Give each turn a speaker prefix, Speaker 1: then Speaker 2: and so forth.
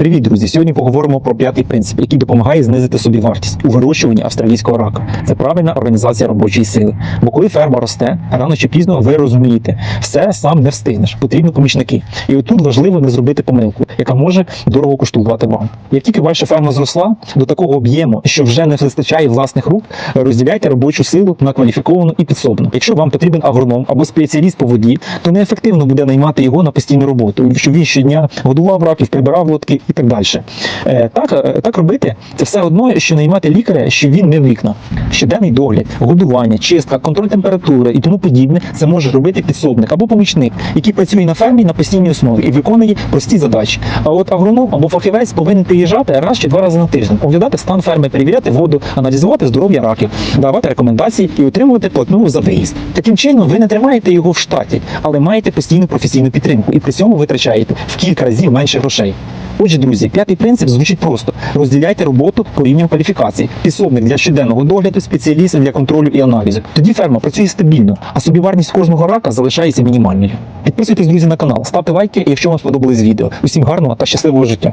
Speaker 1: Привіт, друзі! Сьогодні поговоримо про п'ятий принцип, який допомагає знизити собі вартість у вирощуванні австралійського рака. Це правильна організація робочої сили. Бо коли ферма росте, рано чи пізно ви розумієте, все сам не встигнеш, потрібні помічники. І отут важливо не зробити помилку, яка може дорого коштувати вам. Як тільки ваша ферма зросла до такого об'єму, що вже не вистачає власних рук, розділяйте робочу силу на кваліфіковану і підсобну. Якщо вам потрібен агроном або спеціаліст по воді, то неефективно буде наймати його на постійну роботу, щоб він щодня годував раків, прибирав лодки і так далі. Е, так, е, так робити це все одно, що наймати лікаря, що він не вікна. Щоденний догляд, годування, чистка, контроль температури і тому подібне це може робити підсобник або помічник, який працює на фермі на постійній основі і виконує прості задачі. А от агроном або фахівець повинен приїжджати раз чи два рази на тиждень, оглядати стан ферми, перевіряти воду, аналізувати здоров'я раків, давати рекомендації і отримувати платну за виїзд. Таким чином, ви не тримаєте його в штаті, але маєте постійну професійну підтримку і при цьому витрачаєте в кілька разів менше грошей. Отже, друзі, п'ятий принцип звучить просто: розділяйте роботу по рівням кваліфікації. Підсобник для щоденного догляду, спеціаліст для контролю і аналізу. Тоді ферма працює стабільно, а собівартість кожного рака залишається мінімальною. Підписуйтесь, друзі, на канал, ставте лайки, якщо вам сподобалось відео. Усім гарного та щасливого життя.